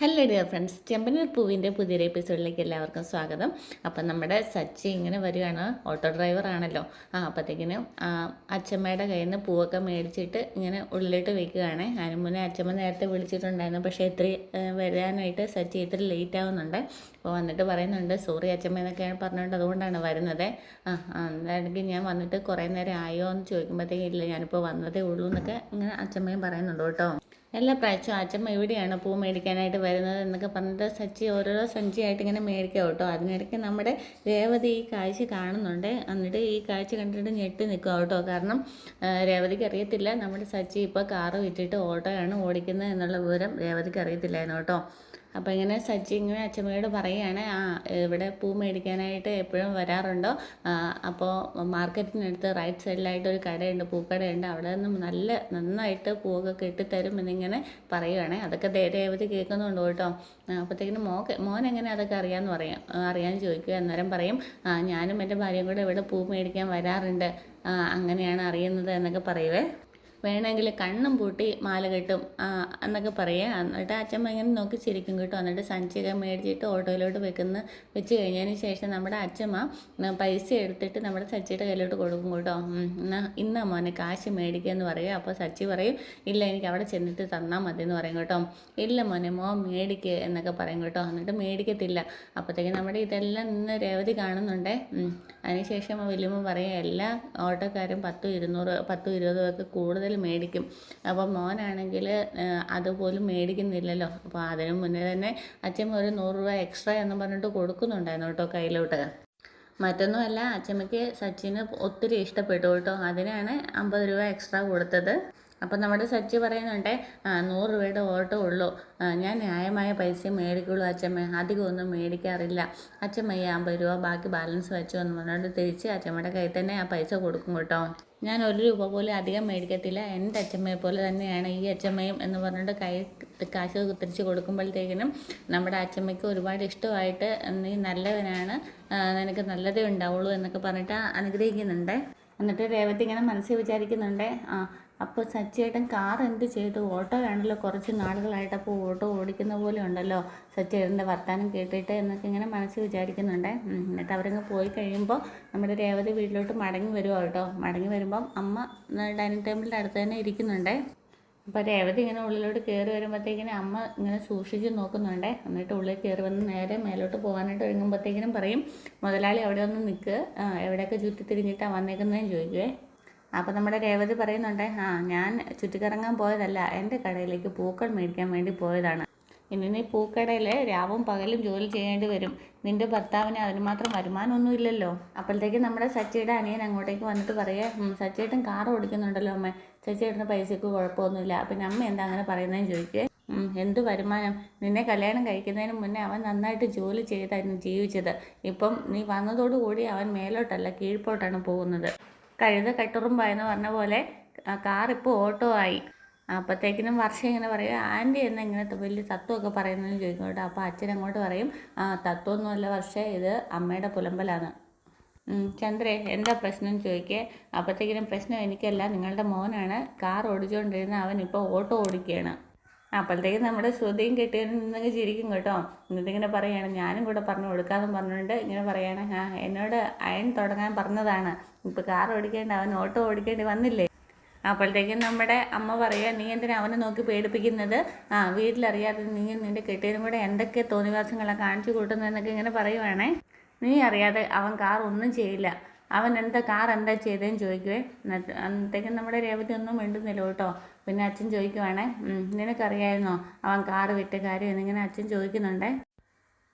Hello dear friends ചെമ്പനീർ പൂവിന്റെ പുതിയൊരു എപ്പിസോഡിലേക്ക് എല്ലാവർക്കും സ്വാഗതം. അപ്പം നമ്മുടെ സച്ചി ഇങ്ങനെ വരികയാണ്. ഓട്ടോ ഡ്രൈവർ ആണല്ലോ. ആ അപ്പോഴത്തേക്കിനും അച്ഛമ്മയുടെ കയ്യിൽ നിന്ന് പൂവൊക്കെ മേടിച്ചിട്ട് ഇങ്ങനെ ഉള്ളിലോട്ട് വെക്കുകയാണ്. അതിന് മുന്നേ അച്ഛമ്മ നേരത്തെ വിളിച്ചിട്ടുണ്ടായിരുന്നു. പക്ഷേ ഇത്ര വരാനായിട്ട് സച്ചി ഇത്ര ലേറ്റ് ആവുന്നുണ്ട്. അപ്പോൾ വന്നിട്ട് പറയുന്നുണ്ട് സോറി അച്ഛമ്മ എന്നൊക്കെയാണ് പറഞ്ഞുകൊണ്ട് അതുകൊണ്ടാണ് വരുന്നത്. ആ എന്താണെങ്കിൽ ഞാൻ വന്നിട്ട് കുറേ നേരം ആയോ എന്ന് ചോദിക്കുമ്പോഴത്തേക്കും ഇല്ല ഞാനിപ്പോൾ വന്നതേ ഉള്ളൂ എന്നൊക്കെ ഇങ്ങനെ അച്ഛമ്മയും പറയുന്നുണ്ട് കേട്ടോ. എല്ലാ പ്രാവശ്യവും അച്ഛമ്മ എവിടെയാണ് പൂ മേടിക്കാനായിട്ട് വരുന്നത്? എന്നൊക്കെ പറഞ്ഞിട്ട് സച്ചി ഓരോരോ സഞ്ചിയായിട്ട് ഇങ്ങനെ മേടിക്കാം കേട്ടോ. അതിനിടയ്ക്ക് നമ്മുടെ രേവതി ഈ കാഴ്ച കാണുന്നുണ്ട്. എന്നിട്ട് ഈ കാഴ്ച കണ്ടിട്ട് ഞെട്ടി നിൽക്കുക കേട്ടോ. കാരണം രേവതിക്ക് അറിയത്തില്ല. നമ്മുടെ സച്ചി ഇപ്പോൾ കാറ് വിറ്റിട്ട് ഓട്ടോയാണ് ഓടിക്കുന്നത് എന്നുള്ള വിവരം രേവതിക്ക് അറിയത്തില്ലായിരുന്നു കേട്ടോ. അപ്പോൾ ഇങ്ങനെ സച്ചി ഇങ്ങനെ അച്ഛമ്മയോട് പറയുകയാണ് ആ ഇവിടെ പൂ മേടിക്കാനായിട്ട് എപ്പോഴും വരാറുണ്ടോ? അപ്പോൾ മാർക്കറ്റിനടുത്ത് റൈറ്റ് സൈഡിലായിട്ട് ഒരു കടയുണ്ട് പൂക്കടയുണ്ട്. അവിടെ നിന്നും നല്ല നന്നായിട്ട് പൂവൊക്കെ കെട്ടിത്തരും എന്നിങ്ങനെ പറയുവാണ്. അതൊക്കെ ദേ- രേവതി കേൾക്കുന്നുണ്ട് കേട്ടോ. അപ്പോഴത്തേക്കിനും മോക്ക് മോൻ എങ്ങനെ അതൊക്കെ അറിയാമെന്ന് പറയാം അറിയാൻ ചോദിക്കുക അന്നേരം പറയും ഞാനും എന്റെ ഭാര്യയും കൂടെ ഇവിടെ പൂ മേടിക്കാൻ വരാറുണ്ട്. അങ്ങനെയാണ് അറിയുന്നത് എന്നൊക്കെ പറയുവേ. വേണമെങ്കിൽ കണ്ണും പൂട്ടി മാല കെട്ടും എന്നൊക്കെ പറയുക. എന്നിട്ട് അച്ഛമ്മ ഇങ്ങനെ നോക്കി ചിരിക്കും കേട്ടോ. എന്നിട്ട് സഞ്ചിക മേടിച്ചിട്ട് ഓട്ടോയിലോട്ട് വെക്കുന്ന വെച്ച് കഴിഞ്ഞതിന് ശേഷം നമ്മുടെ അച്ഛമ്മ പൈസ എടുത്തിട്ട് നമ്മുടെ സച്ചിയുടെ കയ്യിലോട്ട് കൊടുക്കും കേട്ടോ. എന്നാ ഇന്നാ മോനെ കാശ് മേടിക്കുക എന്ന് പറയുക. അപ്പോൾ സച്ചി പറയും ഇല്ല എനിക്ക് അവിടെ ചെന്നിട്ട് തന്നാൽ മതി എന്ന് പറയും കേട്ടോ. ഇല്ല മോനെ മോ മേടിക്കുക എന്നൊക്കെ പറയും കേട്ടോ. എന്നിട്ട് മേടിക്കത്തില്ല. അപ്പോഴത്തേക്കും നമ്മുടെ ഇതെല്ലാം നിന്ന് രേവതി കാണുന്നുണ്ടേ. അതിനുശേഷം വലിയമ്മ പറയും എല്ലാ ഓട്ടോക്കാരും പത്തും ഇരുന്നൂറ് പത്തും ഇരുപതും ഒക്കെ കൂടുതൽ മേടിക്കും. അപ്പോൾ മോനാണെങ്കിൽ അതുപോലും മേടിക്കുന്നില്ലല്ലോ. അപ്പോൾ അതിനു മുന്നേ തന്നെ അച്ഛൻ ഒരു നൂറ് രൂപ എക്സ്ട്രാ എന്ന് പറഞ്ഞിട്ട് കൊടുക്കുന്നുണ്ടായിരുന്നു കേട്ടോ കയ്യിലോട്ട്. മറ്റൊന്നുമല്ല അച്ഛമ്മയ്ക്ക് സച്ചിന് ഒത്തിരി ഇഷ്ടപ്പെട്ടു കേട്ടോ. അതിനാണ് അമ്പത് രൂപ എക്സ്ട്രാ കൊടുത്തത്. അപ്പം നമ്മുടെ സച്ചി പറയുന്നുണ്ട് "ആ, നൂറ് രൂപയുടെ ഓട്ടോ ഉള്ളൂ. ഞാൻ ന്യായമായ പൈസ മേടിക്കുള്ളൂ അച്ഛമ്മ അധികം ഒന്നും മേടിക്കാറില്ല. അച്ഛമ്മ ഈ അമ്പത് രൂപ ബാക്കി ബാലൻസ് വെച്ചു എന്ന് പറഞ്ഞുകൊണ്ട് തിരിച്ച് അച്ഛമ്മയുടെ കയ്യിൽ തന്നെ ആ പൈസ കൊടുക്കും കേട്ടോ. ഞാൻ ഒരു രൂപ പോലും അധികം മേടിക്കത്തില്ല. എന്റെ അച്ഛമ്മയെ പോലെ തന്നെയാണ് ഈ അച്ഛമ്മയും എന്ന് പറഞ്ഞിട്ട് കൈ കാശ് തിരിച്ച് കൊടുക്കുമ്പോഴത്തേക്കിനും നമ്മുടെ അച്ഛമ്മയ്ക്ക് ഒരുപാട് ഇഷ്ടമായിട്ട് നീ നല്ലവനാണ്. നിനക്ക് നല്ലതേ ഉണ്ടാവുള്ളൂ എന്നൊക്കെ പറഞ്ഞിട്ട് അനുഗ്രഹിക്കുന്നുണ്ട്. എന്നിട്ട് രേവതി ഇങ്ങനെ മനസ്സിൽ വിചാരിക്കുന്നുണ്ട് ആ അപ്പോൾ സച്ചിയേട്ടൻ കാർ എന്ത് ചെയ്തു? ഓട്ടോ ആണല്ലോ കുറച്ച് നാളുകളായിട്ട് അപ്പോൾ ഓട്ടോ ഓടിക്കുന്ന പോലെ ഉണ്ടല്ലോ. സച്ചിയേട്ടന്റെ വർത്താനം കേട്ടിട്ട് എന്നൊക്കെ ഇങ്ങനെ മനസ്സിൽ വിചാരിക്കുന്നുണ്ടേ. എന്നിട്ട് അവരങ്ങ് പോയി കഴിയുമ്പോൾ നമ്മുടെ രേവതി വീട്ടിലോട്ട് മടങ്ങി വരുമോ കേട്ടോ. മടങ്ങി വരുമ്പം അമ്മ ഡൈനിങ് ടേബിളിന്റെ അടുത്ത് തന്നെ ഇരിക്കുന്നുണ്ടേ. അപ്പോൾ രേവതി ഇങ്ങനെ ഉള്ളിലോട്ട് കയറി വരുമ്പോഴത്തേക്കിനും അമ്മ ഇങ്ങനെ സൂക്ഷിച്ച് നോക്കുന്നുണ്ടേ. എന്നിട്ട് ഉള്ളിൽ കയറി വന്ന് നേരെ മേലോട്ട് പോകാനായിട്ട് ഒരുങ്ങുമ്പോഴത്തേക്കിനും പറയും മുതലാളി അവിടെ ഒന്ന് നിൽക്കുക എവിടെയൊക്കെ ചുറ്റി തിരിഞ്ഞിട്ടാണ് വന്നേക്കുന്നതെന്ന് ചോദിക്കുവേ. അപ്പോൾ നമ്മുടെ രേവതി പറയുന്നുണ്ട് ആ ഞാൻ ചുറ്റിക്കറങ്ങാൻ പോയതല്ല എന്റെ കടയിലേക്ക് പൂക്കൾ മേടിക്കാൻ വേണ്ടി പോയതാണ്. ഇനി നീ പൂക്കടയിൽ രാവും പകലും ജോലി ചെയ്യേണ്ടി വരും. നിന്റെ ഭർത്താവിന് അതിന് മാത്രം വരുമാനമൊന്നും ഇല്ലല്ലോ. അപ്പോഴത്തേക്ക് നമ്മുടെ സച്ചിയുടെ അനിയൻ അങ്ങോട്ടേക്ക് വന്നിട്ട് പറയേ "ഉം, സച്ചിയേട്ടൻ കാർ ഓടിക്കുന്നുണ്ടല്ലോ അമ്മ. സച്ചിയേട്ടന് പൈസക്ക് കുഴപ്പമൊന്നുമില്ല. പിന്നെ അമ്മ എന്താ അങ്ങനെ പറയുന്നതെന്ന് ചോദിക്കുക എന്ത് വരുമാനം? നിന്നെ കല്യാണം കഴിക്കുന്നതിന് മുന്നേ അവൻ നന്നായിട്ട് ജോലി ചെയ്തായിരുന്നു ജീവിച്ചത്. ഇപ്പം നീ വന്നതോടുകൂടി അവൻ മേലോട്ടല്ല കീഴ്പോട്ടാണ് പോകുന്നത്. കഴുത കട്ടുറുമ്പായെന്ന് പറഞ്ഞ പോലെ ഇപ്പോൾ ഓട്ടോ ആയി. അപ്പോഴത്തേക്കിനും വർഷം ഇങ്ങനെ പറയും ആന്റി എന്നെ ഇങ്ങനെ വലിയ തത്വമൊക്കെ പറയുന്നതെന്ന് ചോദിക്കും കേട്ടോ അപ്പോൾ അച്ഛൻ അങ്ങോട്ട് പറയും ആ തത്വമൊന്നുമല്ല വർഷേ ഇത് അമ്മയുടെ പുലമ്പലാണ്. ചന്ദ്രേ എന്താ പ്രശ്നം ചോദിക്കേ? അപ്പോഴത്തേക്കിനും പ്രശ്നം എനിക്കല്ല നിങ്ങളുടെ മോനാണ് കാർ ഓടിച്ചുകൊണ്ടിരുന്ന അവൻ ഇപ്പോൾ ഓട്ടോ ഓടിക്കുകയാണ്. അപ്പോഴത്തേക്കും നമ്മുടെ ശ്രുതിയും കെട്ടിയവനും നിന്നങ്ങ് ചിരിക്കും കേട്ടോ. എന്നിട്ടിങ്ങനെ പറയാണ് ഞാനും കൂടെ പറഞ്ഞു കൊടുക്കാമെന്ന് പറഞ്ഞുകൊണ്ട് ഇങ്ങനെ പറയാണ് ആ എന്നോട് അയൺ തുടങ്ങാൻ പറഞ്ഞതാണ്. ഇപ്പോൾ കാർ ഓടിക്കേണ്ട അവൻ ഓട്ടോ ഓടിക്കേണ്ടി വന്നില്ലേ? അപ്പോഴത്തേക്കും നമ്മുടെ അമ്മ പറയുക നീ എന്തിനാ അവനെ നോക്കി പേടിപ്പിക്കുന്നത്? ആ വീട്ടിലറിയാതെ നീ നിന്റെ കെട്ടിയനും കൂടെ എന്തൊക്കെ തോന്നിവാസങ്ങളാണ് കാണിച്ചു കൂട്ടുന്നതെന്നൊക്കെ ഇങ്ങനെ പറയുവാണേ. നീ അറിയാതെ അവൻ കാർ ഒന്നും ചെയ്യില്ല. അവൻ എന്താ കാർ എന്താ ചെയ്തതെന്ന് ചോദിക്കുവേ. അന്നത്തേക്കും നമ്മുടെ രേവതി ഒന്നും മിണ്ടുന്നില്ല കേട്ടോ. പിന്നെ അച്ഛൻ ചോദിക്കുവാണേ "ഉം, നിനക്കറിയായിരുന്നോ അവൻ കാറ് വിട്ട കാര്യം? എന്നിങ്ങനെ അച്ഛൻ ചോദിക്കുന്നുണ്ടേ.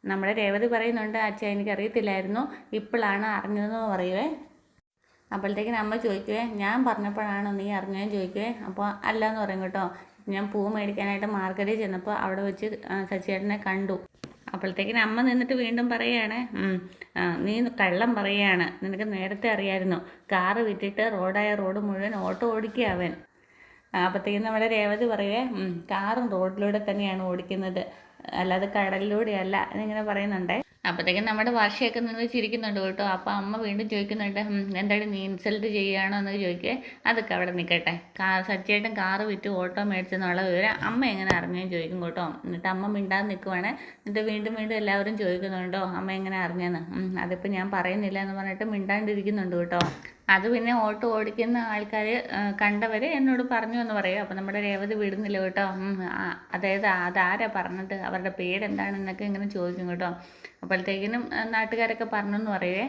നമ്മുടെ രേവതി പറയുന്നുണ്ട് അച്ഛൻ എനിക്കറിയത്തില്ലായിരുന്നു ഇപ്പോഴാണ് അറിഞ്ഞതെന്ന് പറയുവേ. അപ്പോഴത്തേക്കിനും അമ്മ ചോദിക്കുവേ ഞാൻ പറഞ്ഞപ്പോഴാണോ നീ അറിഞ്ഞതെന്ന് ചോദിക്കുവേ? അപ്പോൾ അല്ല എന്ന് പറയും കേട്ടോ ഞാൻ പൂ മേടിക്കാനായിട്ട് മാർക്കറ്റിൽ ചെന്നപ്പോൾ അവിടെ വെച്ച് സച്ചിയേട്ടനെ കണ്ടു. അപ്പോഴത്തേക്കിനും അമ്മ നിന്നിട്ട് വീണ്ടും പറയുകയാണ് നീ കള്ളം പറയുകയാണ് നിനക്ക് നേരത്തെ അറിയായിരുന്നു കാറ് വിട്ടിട്ട് റോഡായ റോഡ് മുഴുവൻ ഓട്ടോ ഓടിക്കുക അവൻ. അപ്പോഴത്തേക്കും നമ്മുടെ രേവതി പറയുവേ കാറും റോഡിലൂടെ തന്നെയാണ് ഓടിക്കുന്നത്. അല്ലാതെ കടലിലൂടെയല്ല എന്നിങ്ങനെ പറയുന്നുണ്ടേ. അപ്പോഴത്തേക്കും നമ്മുടെ വർഷയൊക്കെ നിന്ന് ചിരിക്കുന്നുണ്ട് കേട്ടോ. അപ്പോൾ അമ്മ വീണ്ടും ചോദിക്കുന്നുണ്ട് എന്തായാലും നീ ഇൻസൾട്ട് ചെയ്യുകയാണോ എന്ന് ചോദിക്കുക അതൊക്കെ അവിടെ നിൽക്കട്ടെ കാർ സച്ചിയേട്ടൻ കാറ് വിറ്റ് ഓട്ടോ മേടിച്ചെന്നുള്ള വിവരം അമ്മ എങ്ങനെ അറിഞ്ഞെന്ന് ചോദിക്കും കേട്ടോ. എന്നിട്ട് അമ്മ മിണ്ടാതെ നിൽക്കുവാണ് എന്നിട്ട് വീണ്ടും വീണ്ടും എല്ലാവരും ചോദിക്കുന്നുണ്ടോ അമ്മ എങ്ങനെ അറിഞ്ഞെന്ന്? "ഉം, അതിപ്പോൾ ഞാൻ പറയുന്നില്ല എന്ന് പറഞ്ഞിട്ട് മിണ്ടാണ്ടിരിക്കുന്നുണ്ട് കേട്ടോ. അത് പിന്നെ ഓട്ടോ ഓടിക്കുന്ന ആൾക്കാർ കണ്ടവർ എന്നോട് പറഞ്ഞു എന്ന് പറയും. അപ്പോൾ നമ്മുടെ രേവതി വിടുന്നില്ല കേട്ടോ. അതായത് അതാരാ പറഞ്ഞത്? അവരുടെ പേരെന്താണെന്നൊക്കെ ഇങ്ങനെ ചോദിക്കും കേട്ടോ. അപ്പോഴത്തേക്കിനും നാട്ടുകാരൊക്കെ പറഞ്ഞു എന്ന് പറയുവേ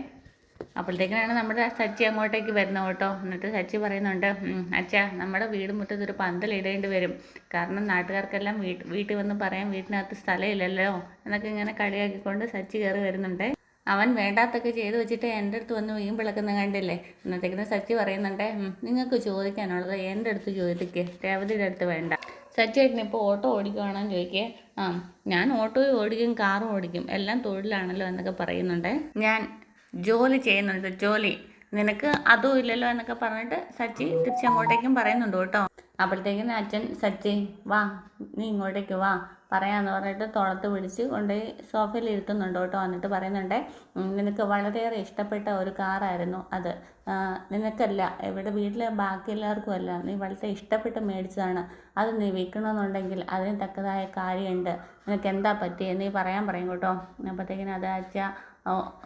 അപ്പോഴത്തേക്കിനാണ് നമ്മുടെ സച്ചി അങ്ങോട്ടേക്ക് വരുന്നത് കേട്ടോ. എന്നിട്ട് സച്ചി പറയുന്നുണ്ട് "ഉം, അച്ഛാ നമ്മുടെ വീട് മുറ്റത്ത് ഒരു പന്തൽ ഇടേണ്ടി വരും. കാരണം നാട്ടുകാർക്കെല്ലാം വീട്ട് വീട്ടിൽ വന്ന് പറയാൻ വീട്ടിനകത്ത് സ്ഥലമില്ലല്ലോ. എന്നൊക്കെ ഇങ്ങനെ കളിയാക്കിക്കൊണ്ട് സച്ചി കയറി വരുന്നുണ്ട്. അവൻ വേണ്ടാത്തൊക്കെ ചെയ്ത് വെച്ചിട്ട് എന്റെ അടുത്ത് വന്ന് വീം വിളക്കുന്ന കണ്ടില്ലേ? എന്നത്തേക്കിന് സച്ചി പറയുന്നുണ്ടേ നിങ്ങൾക്ക് ചോദിക്കാനുള്ളത് എന്റെ അടുത്ത് ചോദിക്കുക രേവതിയുടെ അടുത്ത് വേണ്ട. സച്ചിയേട്ടൻ ഇപ്പോൾ ഓട്ടോ ഓടിക്കുവാണോ എന്ന് ചോദിക്കേ ആ ഞാൻ ഓട്ടോയും ഓടിക്കും കാറും ഓടിക്കും എല്ലാം തൊഴിലാണല്ലോ എന്നൊക്കെ പറയുന്നുണ്ടേ. ഞാൻ ജോലി ചെയ്യുന്നുണ്ട് ജോലി. നിനക്ക് അതും ഇല്ലല്ലോ എന്നൊക്കെ പറഞ്ഞിട്ട് സച്ചി തിരിച്ചങ്ങോട്ടേക്കും പറയുന്നുണ്ട് കേട്ടോ. അപ്പോഴത്തേക്കും അച്ഛൻ സച്ചി വാ നീ ഇങ്ങോട്ടേക്ക് വാ പറയാമെന്ന് പറഞ്ഞിട്ട് തുളത്ത് പിടിച്ച് കൊണ്ടുപോയി സോഫയിൽ ഇരുത്തുന്നുണ്ട് കേട്ടോ. എന്നിട്ട് പറയുന്നുണ്ട് "ഉം, നിനക്ക് വളരെയേറെ ഇഷ്ടപ്പെട്ട ഒരു കാറായിരുന്നു അത്. നിനക്കല്ല ഇവിടെ വീട്ടിലെ ബാക്കി എല്ലാവർക്കും അല്ല. നീ വളരെ ഇഷ്ടപ്പെട്ട് മേടിച്ചതാണ്. അത് നീ വിൽക്കണമെന്നുണ്ടെങ്കിൽ അതിന് തക്കതായ കാര്യമുണ്ട്. നിനക്ക് എന്താ പറ്റിയത് നീ പറയാൻ പറയും കേട്ടോ. അപ്പോഴത്തേക്കിനും അത് അച്ഛ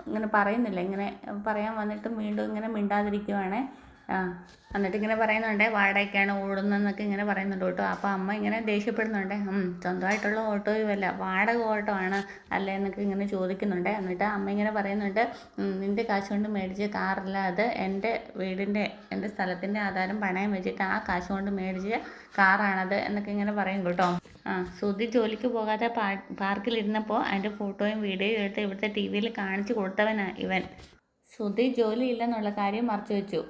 ഇങ്ങനെ പറയുന്നില്ല. ഇങ്ങനെ പറയാൻ വന്നിട്ടും വീണ്ടും ഇങ്ങനെ മിണ്ടാതിരിക്കുവാണേ. ആ എന്നിട്ട് ഇങ്ങനെ പറയുന്നുണ്ട് വാടകയ്ക്കാണ് ഓടുന്നതെന്നൊക്കെ ഇങ്ങനെ പറയുന്നുണ്ട് കേട്ടോ. അപ്പോൾ അമ്മ ഇങ്ങനെ ദേഷ്യപ്പെടുന്നുണ്ട് സ്വന്തമായിട്ടുള്ള ഓട്ടോയുമല്ല വാടക ഓട്ടോ ആണ് അല്ലേ എന്നൊക്കെ ഇങ്ങനെ ചോദിക്കുന്നുണ്ട്. എന്നിട്ട് അമ്മ ഇങ്ങനെ പറയുന്നുണ്ട് "ഉം, നിന്റെ കാശ് കൊണ്ട് മേടിച്ച് കാറില്ല അത് എന്റെ വീടിന്റെ എന്റെ സ്ഥലത്തിന്റെ ആധാരം പണയം വെച്ചിട്ട് ആ കാശ് കൊണ്ട് മേടിച്ച് കാറാണത് എന്നൊക്കെ ഇങ്ങനെ പറയും കേട്ടോ. ആ സുധി ജോലിക്ക് പോകാതെ പാ പാർക്കിലിരുന്നപ്പോൾ അതിന്റെ ഫോട്ടോയും വീഡിയോയും എടുത്ത് ഇവിടുത്തെ ടി വിയിൽ കാണിച്ചു കൊടുത്തവനാണ് ഇവൻ. സുധി ജോലി ഇല്ലെന്നുള്ള കാര്യം മറച്ചു വെച്ചു.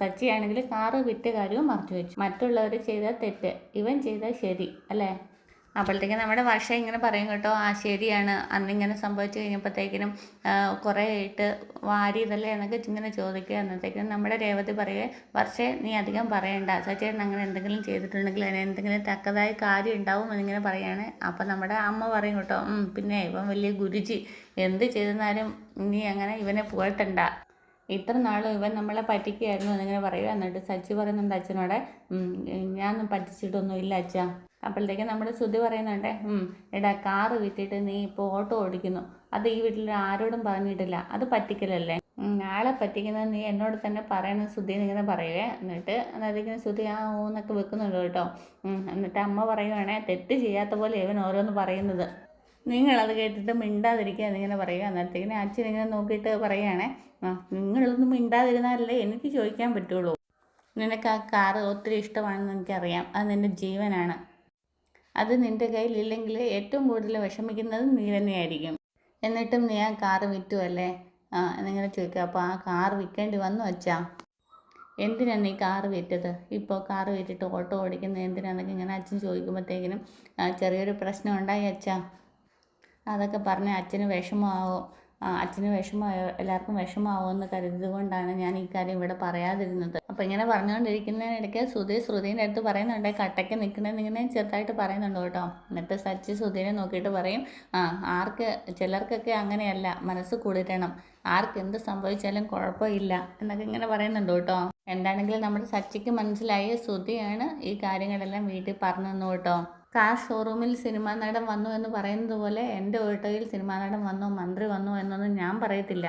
സച്ചിയാണെങ്കിൽ കാറ് വിറ്റ കാര്യവും മറച്ചു വെച്ചു. മറ്റുള്ളവർ ചെയ്ത തെറ്റ് ഇവൻ ചെയ്ത ശരി അല്ലേ? അപ്പോഴത്തേക്കും നമ്മുടെ വർഷ ഇങ്ങനെ പറയും കേട്ടോ ആ ശരിയാണ്. അന്ന് ഇങ്ങനെ സംഭവിച്ചു കഴിഞ്ഞപ്പോഴത്തേക്കിനും കുറേ ആയിട്ട് വാരിയതല്ലേ എന്നൊക്കെ ഇങ്ങനെ ചോദിക്കുക. എന്നത്തേക്കിനും നമ്മുടെ രേവതി പറയുക വർഷേ നീ അധികം പറയണ്ട. സച്ചേട്ടൻ അങ്ങനെ എന്തെങ്കിലും ചെയ്തിട്ടുണ്ടെങ്കിൽ അതിന് എന്തെങ്കിലും തക്കതായ കാര്യം ഉണ്ടാവും എന്നിങ്ങനെ പറയാണ്. അപ്പം നമ്മുടെ അമ്മ പറയും കേട്ടോ പിന്നെ ഇവൻ വലിയ ഗുരുജി. എന്ത് ചെയ്തെന്നാലും നീ അങ്ങനെ ഇവനെ പുകഴ്ത്തണ്ട. ഇത്ര നാളും ഇവൻ നമ്മളെ പറ്റിക്കുകയായിരുന്നു എന്നിങ്ങനെ പറയുക എന്നിട്ട് സച്ചി പറയുന്നുണ്ട് അച്ഛനോടെ? "ഉം, ഞാനൊന്നും പറ്റിച്ചിട്ടൊന്നും ഇല്ല അച്ഛാ. അപ്പോഴത്തേക്ക് നമ്മുടെ ശ്രുതി പറയുന്നുണ്ട് "ഉം, എടാ കാറ് വിറ്റിട്ട് നീ ഇപ്പോൾ ഓട്ടോ ഓടിക്കുന്നു. അത് ഈ വീട്ടിൽ ആരോടും പറഞ്ഞിട്ടില്ല. അത് പറ്റിക്കലല്ലേ? ആളെ പറ്റിക്കുന്നത് നീ എന്നോട് തന്നെ പറയണം ശ്രുതി എന്നിങ്ങനെ പറയുവേ. എന്നിട്ട് അതായത് ശ്രുതി ആ ഊന്നൊക്കെ വെക്കുന്നുണ്ട് കേട്ടോ. എന്നിട്ട് അമ്മ പറയുവാണേ തെറ്റ് ചെയ്യാത്ത പോലെ ഇവൻ ഓരോന്ന് പറയുന്നത്. നിങ്ങളത് കേട്ടിട്ട് മിണ്ടാതിരിക്കുക എന്നിങ്ങനെ പറയുക. അന്നേരത്തേക്കിന് അച്ഛൻ ഇങ്ങനെ നോക്കിയിട്ട് പറയുകയാണേ ആ നിങ്ങളൊന്നും മിണ്ടാതിരുന്നാലല്ലേ എനിക്ക് ചോദിക്കാൻ പറ്റുള്ളൂ. നിനക്ക് ആ കാറ് ഒത്തിരി ഇഷ്ടമാണെന്ന് എനിക്കറിയാം. അത് നിന്റെ ജീവനാണ്. അത് നിന്റെ കയ്യിലില്ലെങ്കിൽ ഏറ്റവും കൂടുതൽ വിഷമിക്കുന്നത് നീ തന്നെയായിരിക്കും. എന്നിട്ടും നീ ആ കാറ് വിറ്റു അല്ലേ ആ എന്നിങ്ങനെ ചോദിക്കുക. അപ്പോൾ ആ കാറ് വിൽക്കേണ്ടി വന്നു വച്ചാ എന്തിനാണ് നീ കാറ് വിറ്റത്? ഇപ്പോൾ കാറ് വിറ്റിട്ട് ഓട്ടോ ഓടിക്കുന്നത് എന്തിനാണെന്നൊക്കെ ഇങ്ങനെ അച്ഛൻ ചോദിക്കുമ്പോഴത്തേക്കിനും ചെറിയൊരു പ്രശ്നം ഉണ്ടായി അച്ഛാ. അതൊക്കെ പറഞ്ഞ് അച്ഛന് വിഷമമാവും? അച്ഛന് വിഷമമായോ? എല്ലാവർക്കും വിഷമമാവുമെന്ന് എന്ന് കരുതുകൊണ്ടാണ് ഞാൻ ഈ കാര്യം ഇവിടെ പറയാതിരുന്നത്. അപ്പോൾ ഇങ്ങനെ പറഞ്ഞുകൊണ്ടിരിക്കുന്നതിനിടയ്ക്ക് സുധി ശ്രുതിന്റെ അടുത്ത് പറയുന്നുണ്ട് കട്ടയ്ക്ക് നിൽക്കണമെന്ന് ഇങ്ങനെ ചെറുതായിട്ട് പറയുന്നുണ്ട് കേട്ടോ. എന്നിട്ട് സച്ചി സുധീനെ നോക്കിയിട്ട് പറയും ആ ആർക്ക് ചിലർക്കൊക്കെ അങ്ങനെയല്ല മനസ്സ് കുളിരണം. ആർക്ക് എന്ത് സംഭവിച്ചാലും കുഴപ്പമില്ല എന്നൊക്കെ ഇങ്ങനെ പറയുന്നുണ്ട് കേട്ടോ. എന്താണെങ്കിലും നമ്മുടെ സച്ചിക്ക് മനസ്സിലായ ശ്രുതിയാണ് ഈ കാര്യങ്ങളെല്ലാം വീട്ടിൽ പറഞ്ഞു തന്നു കേട്ടോ. കാർ ഷോറൂമിൽ സിനിമാ നടൻ വന്നു എന്ന് പറയുന്നത് പോലെ എന്റെ ഓട്ടോയിൽ സിനിമാ നടൻ വന്നു മന്ത്രി വന്നു എന്നൊന്നും ഞാൻ പറയത്തില്ല.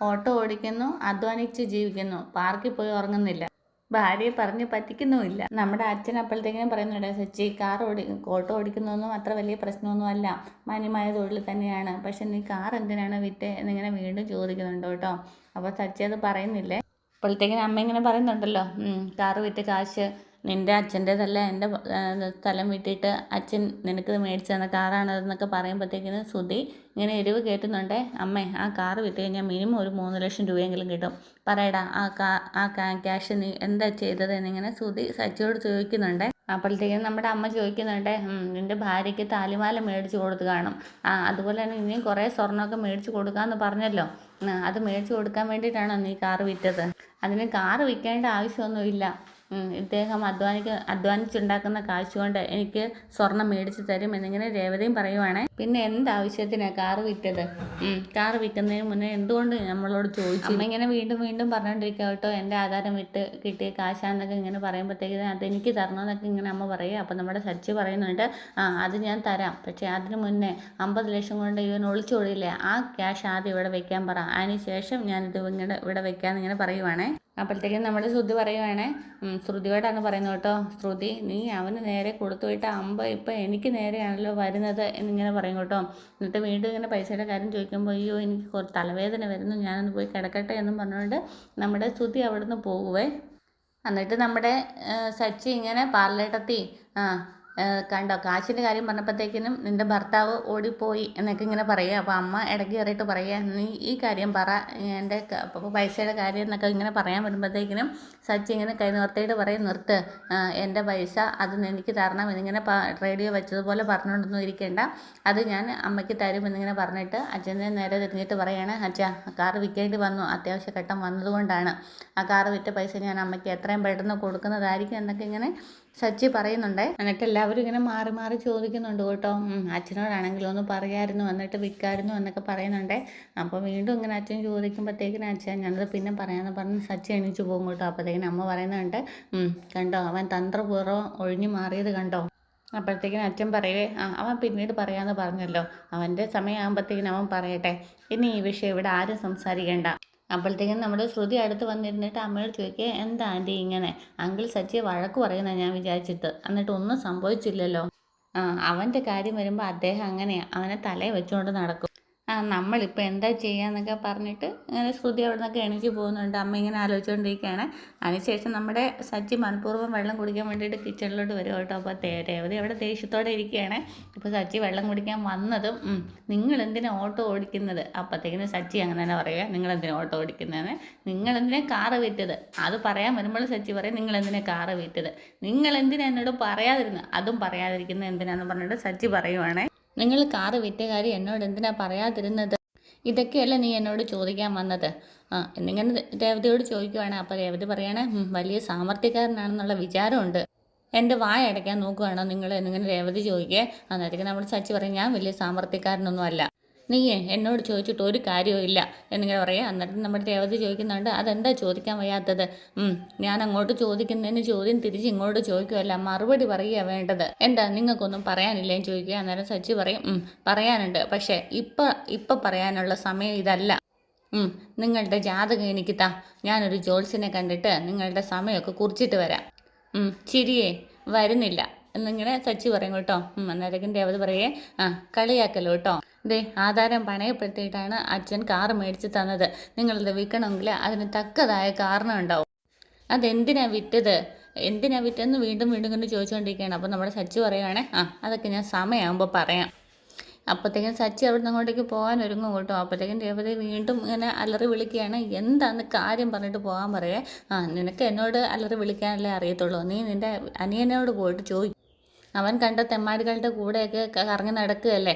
ഓട്ടോ ഓടിക്കുന്നു അധ്വാനിച്ച് ജീവിക്കുന്നു. പാർക്കിൽ പോയി ഉറങ്ങുന്നില്ല. ഭാര്യയെ പറഞ്ഞ് പറ്റിക്കുന്നുമില്ല. നമ്മുടെ അച്ഛൻ അപ്പോഴത്തേക്കിനും പറയുന്നുണ്ട് സച്ചി കാർ ഓടി ഓട്ടോ ഓടിക്കുന്നൊന്നും അത്ര വലിയ പ്രശ്നമൊന്നും അല്ല. മാന്യമായ തൊഴിൽ തന്നെയാണ്. പക്ഷെ നീ കാർ എന്തിനാണ് വിറ്റ്? എന്നിങ്ങനെ വീണ്ടും ചോദിക്കുന്നുണ്ട് കേട്ടോ. അപ്പോൾ സച്ചി അത് പറയുന്നില്ലേ? അപ്പോഴത്തേക്കിനും അമ്മ ഇങ്ങനെ പറയുന്നുണ്ടല്ലോ കാർ വിറ്റ് കാശ് നിന്റെ അച്ഛന്റേതല്ല? എന്റെ സ്ഥലം വിട്ടിട്ട് അച്ഛൻ നിനക്ക് മേടിച്ചു തന്ന കാറാണതെന്നൊക്കെ പറയുമ്പോഴത്തേക്കിന് സുധി ഇങ്ങനെ എരിവ് കയറ്റുന്നുണ്ട് അമ്മേ ആ കാറ് വിറ്റ് കഴിഞ്ഞാൽ മിനിമം ഒരു മൂന്ന് ലക്ഷം രൂപയെങ്കിലും കിട്ടും. പറയടാ ആ കാ ആ ക്യാഷ് നീ എന്താ ചെയ്തത് എന്നിങ്ങനെ സുധി സച്ചിയോട് ചോദിക്കുന്നുണ്ട്. അപ്പോഴത്തേക്കും നമ്മുടെ അമ്മ ചോദിക്കുന്നുണ്ട് "ഉം, നിന്റെ ഭാര്യയ്ക്ക് താലിമാല മേടിച്ച് കൊടുത്ത് കാണും. ആ അതുപോലെ തന്നെ ഇനിയും കുറേ സ്വർണമൊക്കെ മേടിച്ച് കൊടുക്കാമെന്ന് പറഞ്ഞല്ലോ. അത് മേടിച്ച് കൊടുക്കാൻ വേണ്ടിയിട്ടാണോ നീ കാറ് വിറ്റത്? അതിന് കാറ് വിൽക്കേണ്ട ആവശ്യമൊന്നുമില്ല. ഇദ്ദേഹം അധ്വാനിക്ക അധ്വാനിച്ചുണ്ടാക്കുന്ന കാശ് കൊണ്ട് എനിക്ക് സ്വർണം മേടിച്ച് തരും എന്നിങ്ങനെ രേവതിയും പറയുവാണേ. പിന്നെ എന്താവശ്യത്തിനാണ് കാറ് വിറ്റത്? കാറ് വിൽക്കുന്നതിന് മുന്നേ എന്തുകൊണ്ട് നമ്മളോട് ചോദിച്ചു? അമ്മ ഇങ്ങനെ വീണ്ടും വീണ്ടും പറഞ്ഞുകൊണ്ടിരിക്കുക കേട്ടോ എന്റെ ആധാരം വിട്ട് കിട്ടിയ കാശാന്നൊക്കെ ഇങ്ങനെ പറയുമ്പോഴത്തേക്കും അതെനിക്ക് തരണമെന്നൊക്കെ ഇങ്ങനെ അമ്മ പറയും അപ്പം നമ്മുടെ സച്ചി പറയുന്നുണ്ട് ആ അത് ഞാൻ തരാം പക്ഷേ അതിന് മുന്നേ അമ്പത് ലക്ഷം കൊണ്ട് ഇവൻ ഒളിച്ചോടില്ലേ ആ ക്യാഷ് ആദ്യം ഇവിടെ വെക്കാൻ പറ അതിന് ശേഷം ഞാനിത് ഇങ്ങനെ ഇവിടെ വെക്കാമെന്ന് ഇങ്ങനെ പറയുവാണേ. അപ്പോഴത്തേക്കും നമ്മൾ ശ്രുതി പറയുവാണേ ശ്രുതിയോടാണ് പറയുന്നത് കേട്ടോ ശ്രുതി നീ അവന് നേരെ കൊടുത്തു പോയിട്ട് അമ്പ ഇപ്പം എനിക്ക് നേരെയാണല്ലോ വരുന്നത് എന്നിങ്ങനെ പറയും കേട്ടോ. എന്നിട്ട് വീണ്ടും ഇങ്ങനെ പൈസയുടെ കാര്യം ചോദിക്കുമ്പോൾ അയ്യോ എനിക്ക് തലവേദന വരുന്നു ഞാനൊന്ന് പോയി കിടക്കട്ടെ എന്നും പറഞ്ഞുകൊണ്ട് നമ്മുടെ ശ്രുതി അവിടുന്ന് പോകുവേ എന്നിട്ട് നമ്മുടെ സച്ചി ഇങ്ങനെ പാർലേട്ടത്തി. ആ, കണ്ടോ? കാശിന്റെ കാര്യം പറഞ്ഞപ്പോഴത്തേക്കിനും നിന്റെ ഭർത്താവ് ഓടിപ്പോയി എന്നൊക്കെ ഇങ്ങനെ പറയുക. അപ്പോൾ അമ്മ ഇടയ്ക്ക് കയറിയിട്ട് പറയുക നീ ഈ കാര്യം പറ എന്റെ പൈസയുടെ കാര്യം എന്നൊക്കെ ഇങ്ങനെ പറയാൻ വരുമ്പോഴത്തേക്കിനും സച്ചി ഇങ്ങനെ കൈ നിർത്തിയിട്ട് പറയും നിർത്ത്. എന്റെ പൈസ അത് എനിക്ക് തരണം. എന്നിങ്ങനെ റേഡിയോ വെച്ചതുപോലെ പറഞ്ഞുകൊണ്ടൊന്നും ഇരിക്കേണ്ട. അത് ഞാൻ അമ്മയ്ക്ക് തരും എന്നിങ്ങനെ പറഞ്ഞിട്ട് അച്ഛനെ നേരെ തിരിഞ്ഞിട്ട് പറയാണ് അച്ഛാ കാർ വിൽക്കേണ്ടി വന്നു. അത്യാവശ്യ ഘട്ടം വന്നതുകൊണ്ടാണ്. ആ കാർ വിറ്റ പൈസ ഞാൻ അമ്മയ്ക്ക് എത്രയും പെട്ടെന്ന് കൊടുക്കുന്നതായിരിക്കും എന്നൊക്കെ ഇങ്ങനെ സച്ചി പറയുന്നുണ്ട്. എന്നിട്ട് എല്ലാവരും ഇങ്ങനെ മാറി മാറി ചോദിക്കുന്നുണ്ട് കേട്ടോ. അച്ഛനോടാണെങ്കിലും ഒന്ന് പറയായിരുന്നു എന്നിട്ട് വിൽക്കായിരുന്നു എന്നൊക്കെ പറയുന്നുണ്ട്. അപ്പോൾ വീണ്ടും ഇങ്ങനെ അച്ഛൻ ചോദിക്കുമ്പോഴത്തേക്കിനും അച്ഛൻ ഞാനത് പിന്നെ പറയാമെന്ന് പറഞ്ഞ് സച്ചി എണീച്ചു പോകും കേട്ടോ. അപ്പോഴത്തേക്കിനും അമ്മ പറയുന്നുണ്ട് കണ്ടോ? അവൻ തന്ത്രപൂർവം ഒഴിഞ്ഞു മാറിയത് കണ്ടോ? അപ്പോഴത്തേക്കിനും അച്ഛൻ പറയുവേ ആ അവൻ പിന്നീട് പറയാമെന്ന് പറഞ്ഞല്ലോ. അവന്റെ സമയമാകുമ്പോഴത്തേക്കിനും അവൻ പറയട്ടെ. ഇനി ഈ വിഷയം ഇവിടെ ആരും സംസാരിക്കേണ്ട. അപ്പോഴത്തേക്കും നമ്മുടെ ശ്രുതി അടുത്ത് വന്നിരുന്നിട്ട് അമ്മയോട് ചോദിക്കുക എന്താ ആന്റി ഇങ്ങനെ? അങ്കിൾ സച്ചിയെ വഴക്ക് പറയുന്ന ഞാൻ വിചാരിച്ചിട്ട്. എന്നിട്ട് ഒന്നും സംഭവിച്ചില്ലല്ലോ. അവന്റെ കാര്യം വരുമ്പോൾ അദ്ദേഹം അങ്ങനെയാണ് അവനെ തലയിൽ വെച്ചുകൊണ്ട് നടക്കും. ആ നമ്മളിപ്പോൾ എന്താ ചെയ്യാന്നൊക്കെ പറഞ്ഞിട്ട് ഇങ്ങനെ ശ്രുതി അവിടെ നിന്നൊക്കെ എണീച്ച് പോകുന്നുണ്ട്. അമ്മ ഇങ്ങനെ ആലോചിച്ചുകൊണ്ടിരിക്കുകയാണ് അതിനുശേഷം നമ്മുടെ സച്ചി മനഃപൂർവം വെള്ളം കുടിക്കാൻ വേണ്ടിയിട്ട് കിച്ചണിലോട്ട് വരും കേട്ടോ. അപ്പോൾ രേവതി അവിടെ ദേഷ്യത്തോടെ ഇരിക്കുകയാണ്. ഇപ്പോൾ സച്ചി വെള്ളം കുടിക്കാൻ വന്നതും നിങ്ങൾ എന്തിനാ ഓട്ടോ ഓടിക്കുന്നത്? അപ്പോഴത്തേക്കിന് സച്ചി അങ്ങനെ തന്നെ പറയുക നിങ്ങൾ ഓട്ടോ ഓടിക്കുന്നതെന്ന്? നിങ്ങൾ കാറ് വിറ്റത് അത് പറയാൻ വരുമ്പോൾ സച്ചി പറയും നിങ്ങൾ കാറ് വിറ്റത് നിങ്ങൾ എന്നോട് പറയാതിരുന്നത് അതും പറയാതിരിക്കുന്നത് എന്തിനാന്ന് പറഞ്ഞിട്ട് സച്ചി പറയുവാണേ. നിങ്ങൾ കാറ് വിറ്റുകാരി എന്നോട് എന്തിനാ പറയാതിരുന്നത്? ഇതൊക്കെയല്ല നീ എന്നോട് ചോദിക്കാൻ വന്നത്? ആ എന്നിങ്ങനെ രേവതിയോട് ചോദിക്കുവാണ്. അപ്പോൾ രേവതി പറയണേ "ഉം, വലിയ സാമർത്ഥ്യക്കാരനാണെന്നുള്ള വിചാരമുണ്ട്. എന്റെ വായ അടയ്ക്കാൻ നോക്കുവാണോ നിങ്ങൾ? എന്നിങ്ങനെ രേവതി ചോദിക്കേ. അന്നേരത്തേക്ക് നമ്മൾ സച്ചി പറയും ഞാൻ വലിയ സാമർത്ഥ്യക്കാരനൊന്നും അല്ല നീയേ എന്നോട് ചോദിച്ചിട്ട് ഒരു കാര്യവും ഇല്ല എന്നിങ്ങനെ പറയാം. എന്നിട്ട് നമ്മുടെ രേവതി ചോദിക്കുന്നുണ്ട് അതെന്താ ചോദിക്കാൻ വയ്യാത്തത്? ഞാൻ അങ്ങോട്ട് ചോദിക്കുന്നതിന് ചോദ്യം തിരിച്ച് ഇങ്ങോട്ട് ചോദിക്കുമല്ല മറുപടി പറയുക വേണ്ടത്. എന്താ നിങ്ങൾക്കൊന്നും പറയാനില്ലേന്ന് ചോദിക്കുക. അന്നേരം സച്ചി പറയും "ഉം, പറയാനുണ്ട്. പക്ഷേ ഇപ്പം ഇപ്പം പറയാനുള്ള സമയം ഇതല്ല. നിങ്ങളുടെ ജാതകം എനിക്ക് താ. ഞാനൊരു ജോത്സ്യനെ കണ്ടിട്ട് നിങ്ങളുടെ സമയമൊക്കെ കുറിച്ചിട്ട് വരാം. ചിരിയേ വരുന്നില്ല. എന്നിങ്ങനെ ചച്ചി പറയും കേട്ടോ. ഉം, അന്നേരത്തേക്കും രേവതി പറയേ. ആ കളിയാക്കല്ലോ കേട്ടോ. ദേ ആധാരം പണയപ്പെടുത്തിയിട്ടാണ് അച്ഛൻ കാർ മേടിച്ച് തന്നത്. നിങ്ങളിത് വിൽക്കണമെങ്കിൽ അതിന് തക്കതായ കാരണം ഉണ്ടാവും. അതെന്തിനാ വിറ്റത്? എന്തിനാ വിറ്റെന്ന് വീണ്ടും വീണ്ടും ഇങ്ങനെ ചോദിച്ചുകൊണ്ടിരിക്കുകയാണ്. അപ്പോൾ നമ്മുടെ സച്ചി പറയുവാണേ ആ അതൊക്കെ ഞാൻ സമയമാകുമ്പോൾ പറയാം. അപ്പോഴത്തേക്കും സച്ചി അവിടെ നിന്ന് അങ്ങോട്ടേക്ക് പോകാൻ ഒരുങ്ങും കേട്ടോ. അപ്പോഴത്തേക്കും രേവതി വീണ്ടും ഇങ്ങനെ അലറി വിളിക്കുകയാണ്. എന്താന്ന് കാര്യം പറഞ്ഞിട്ട് പോകാൻ പറയേ? ആ നിനക്ക് എന്നോട് അലറി വിളിക്കാനല്ലേ അറിയത്തുള്ളൂ. നീ നിന്റെ അനിയനോട് പോയിട്ട് ചോദിക്കും. അവൻ കണ്ട തെമ്മാടികളുടെ കൂടെയൊക്കെ കറങ്ങി നടക്കുകയല്ലേ?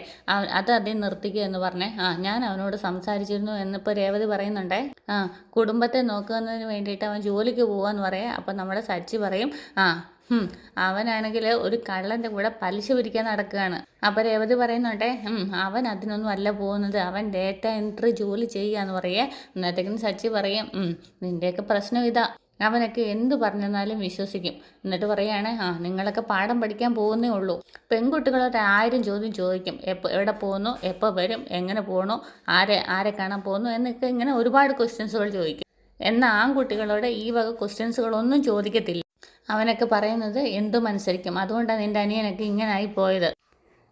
അത് അദ്ദേഹം നിർത്തിക്കുക എന്ന് പറഞ്ഞേ. ആ ഞാൻ അവനോട് സംസാരിച്ചിരുന്നു എന്നിപ്പോൾ രേവതി പറയുന്നുണ്ടേ ആ കുടുംബത്തെ നോക്കുന്നതിന് വേണ്ടിയിട്ട് അവൻ ജോലിക്ക് പോവാന്ന് പറയാം. അപ്പം നമ്മുടെ സച്ചി പറയും ആ അവനാണെങ്കിൽ ഒരു കള്ളന്റെ കൂടെ പലിശ പിരിക്കാൻ നടക്കുകയാണ്. അപ്പോൾ രേവതി പറയുന്നുണ്ടേ അവൻ അതിനൊന്നും അല്ല പോകുന്നത്. അവൻ ഡേറ്റ എൻട്രി ജോലി ചെയ്യുക എന്ന് പറയേ. അന്നത്തേക്കും സച്ചി പറയും "ഉം, നിന്റെയൊക്കെ പ്രശ്നം ഇതാ. അവനൊക്കെ എന്ത് പറഞ്ഞെന്നാലും വിശ്വസിക്കും. എന്നിട്ട് പറയാണ് ആ നിങ്ങളൊക്കെ പാഠം പഠിക്കാൻ പോകുന്നേ ഉള്ളൂ. പെൺകുട്ടികളൊരു ആയിരം ചോദ്യം ചോദിക്കും. എപ്പോൾ എവിടെ പോകുന്നു? എപ്പോൾ വരും? എങ്ങനെ പോകണു ആരെ ആരെ കാണാൻ പോകുന്നു? എന്നൊക്കെ ഇങ്ങനെ ഒരുപാട് ക്വസ്റ്റ്യൻസുകൾ ചോദിക്കും. എന്നാൽ ആൺകുട്ടികളോട് ഈ വക ക്വസ്റ്റ്യൻസുകളൊന്നും ചോദിക്കത്തില്ല. അവനൊക്കെ പറയുന്നത് എന്തും അനുസരിക്കും അതുകൊണ്ടാണ് നിന്റെ അനിയനൊക്കെ ഇങ്ങനെ ആയി പോയത്.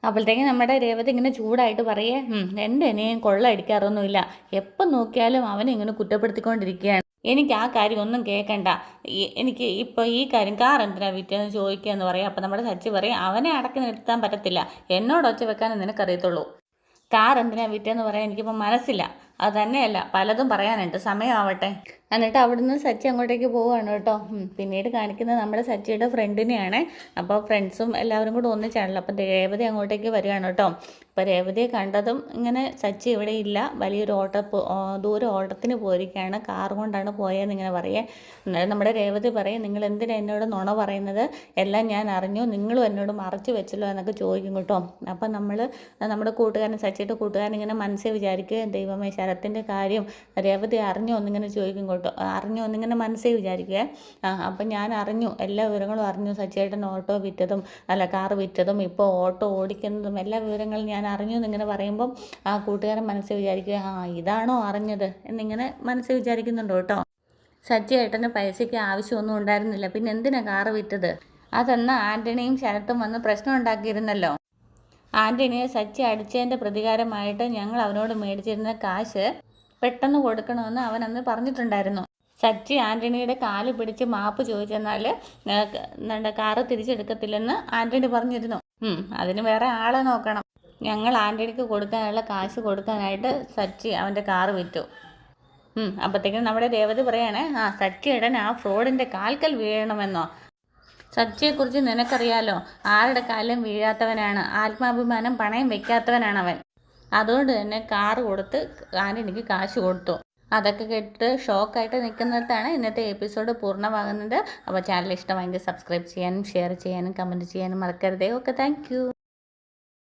അപ്പോഴത്തേക്കും നമ്മുടെ രേവതി ഇങ്ങനെ ചൂടായിട്ട് പറയേ "ഉം, എന്റെ അനിയൻ കൊള്ളടിക്കാറൊന്നുമില്ല എപ്പം നോക്കിയാലും അവനെ ഇങ്ങനെ കുറ്റപ്പെടുത്തിക്കൊണ്ടിരിക്കുകയാണ്. എനിക്ക് ആ കാര്യം ഒന്നും കേൾക്കണ്ട എനിക്ക് ഇപ്പോൾ ഈ കാര്യം കാർ എന്തിനാ വിറ്റെന്ന് ചോദിക്കുക എന്ന് പറയും. അപ്പോൾ നമ്മുടെ സച്ചി പറയും അവനെ അടക്കി നിർത്താൻ പറ്റത്തില്ല. എന്നോട് ഒച്ച വെക്കാനും നിനക്കറിയത്തുള്ളൂ. കാർ എന്തിനാ വിറ്റെന്ന് പറയാൻ എനിക്കിപ്പോൾ മനസ്സില്ല. അത് തന്നെയല്ല പലതും പറയാനുണ്ട്. സമയമാവട്ടെ. എന്നിട്ട് അവിടുന്ന് സച്ചി അങ്ങോട്ടേക്ക് പോവുകയാണ് കേട്ടോ. പിന്നീട് കാണിക്കുന്നത് നമ്മുടെ സച്ചിയുടെ ഫ്രണ്ടിനെയാണ്. അപ്പോൾ ഫ്രണ്ട്സും എല്ലാവരും കൂടെ ഒന്നിച്ചാണല്ലോ. അപ്പം രേവതി അങ്ങോട്ടേക്ക് വരികയാണ് കേട്ടോ. അപ്പോൾ രേവതിയെ കണ്ടതും ഇങ്ങനെ സച്ചി ഇവിടെ ഇല്ല. വലിയൊരു ഓട്ടോ ദൂരെ ഓട്ടത്തിന് പോയിരിക്കുകയാണ്. കാർ കൊണ്ടാണ് പോയതെന്ന് ഇങ്ങനെ പറയുക. എന്നാലും നമ്മുടെ രേവതി പറയും നിങ്ങൾ എന്തിനാണ് എന്നോട് നുണ പറയുന്നത്? എല്ലാം ഞാൻ അറിഞ്ഞു. നിങ്ങളും എന്നോട് മറച്ചു വെച്ചല്ലോ എന്നൊക്കെ ചോദിക്കും കേട്ടോ. അപ്പം നമ്മൾ നമ്മുടെ കൂട്ടുകാരൻ സച്ചിയുടെ കൂട്ടുകാരൻ ഇങ്ങനെ മനസ്സിൽ വിചാരിക്കുക ദൈവമേ ശരത്തിന്റെ കാര്യം രേവതി അറിഞ്ഞോ എന്നിങ്ങനെ ചോദിക്കും കേട്ടോ. അറിഞ്ഞോ എന്നിങ്ങനെ മനസ്സിൽ വിചാരിക്കുക. ആ അപ്പം ഞാൻ അറിഞ്ഞു. എല്ലാ വിവരങ്ങളും അറിഞ്ഞു. സച്ചേട്ടൻ ഓട്ടോ വിറ്റതും അല്ല കാർ വിറ്റതും ഇപ്പോൾ ഓട്ടോ ഓടിക്കുന്നതും എല്ലാ വിവരങ്ങളും ഞാൻ അറിഞ്ഞു എന്നിങ്ങനെ പറയുമ്പം ആ കൂട്ടുകാരൻ മനസ്സിൽ വിചാരിക്കുക ആ ഇതാണോ അറിഞ്ഞത് എന്നിങ്ങനെ മനസ്സിൽ വിചാരിക്കുന്നുണ്ട് കേട്ടോ. സച്ചി ഏട്ടന് പൈസയ്ക്ക് ആവശ്യമൊന്നും ഉണ്ടായിരുന്നില്ല. പിന്നെ എന്തിനാ കാറ് വിറ്റത്? അതെന്ന് ആന്റണിയും ശരത്തും വന്ന് പ്രശ്നം ഉണ്ടാക്കിയിരുന്നല്ലോ? ആന്റണിയെ സച്ചി അടിച്ചതിന്റെ പ്രതികാരമായിട്ട് ഞങ്ങൾ അവനോട് മേടിച്ചിരുന്ന കാശ് പെട്ടെന്ന് കൊടുക്കണമെന്ന് അവൻ അന്ന് പറഞ്ഞിട്ടുണ്ടായിരുന്നു. സച്ചി ആന്റണിയുടെ കാൽ പിടിച്ച് മാപ്പ് ചോദിച്ചെന്നാൽ കാറ് തിരിച്ചെടുക്കത്തില്ലെന്ന് ആന്റണി പറഞ്ഞിരുന്നു. അതിന് വേറെ ആളെ നോക്കണം. ഞങ്ങൾ ആന്റണിക്ക് കൊടുക്കാനുള്ള കാശ് കൊടുക്കാനായിട്ട് സച്ചി അവന്റെ കാറ് വിറ്റു. അപ്പോഴത്തേക്കും നമ്മുടെ രേവതി പറയാണ് ആ സച്ചിയിടൻ ആ ഫ്രോഡിന്റെ കാൽക്കൽ വീഴണമെന്നോ? സച്ചിയെക്കുറിച്ച് നിനക്കറിയാലോ? ആരുടെ കാലം വീഴാത്തവനാണ്. ആത്മാഭിമാനം പണയം വെക്കാത്തവനാണ് അവൻ അതുകൊണ്ട് തന്നെ കാറ് കൊടുത്ത് ആന്റണിക്ക് കാശ് കൊടുത്തു. അതൊക്കെ കേട്ടിട്ട് ഷോക്കായിട്ട് നിൽക്കുന്നിടത്താണ് ഇന്നത്തെ എപ്പിസോഡ് പൂർണമാകുന്നത്. അപ്പോൾ ചാനൽ ഇഷ്ടമായെങ്കിൽ സബ്സ്ക്രൈബ് ചെയ്യാനും ഷെയർ ചെയ്യാനും കമന്റ് ചെയ്യാനും മറക്കരുതേ. Okay thank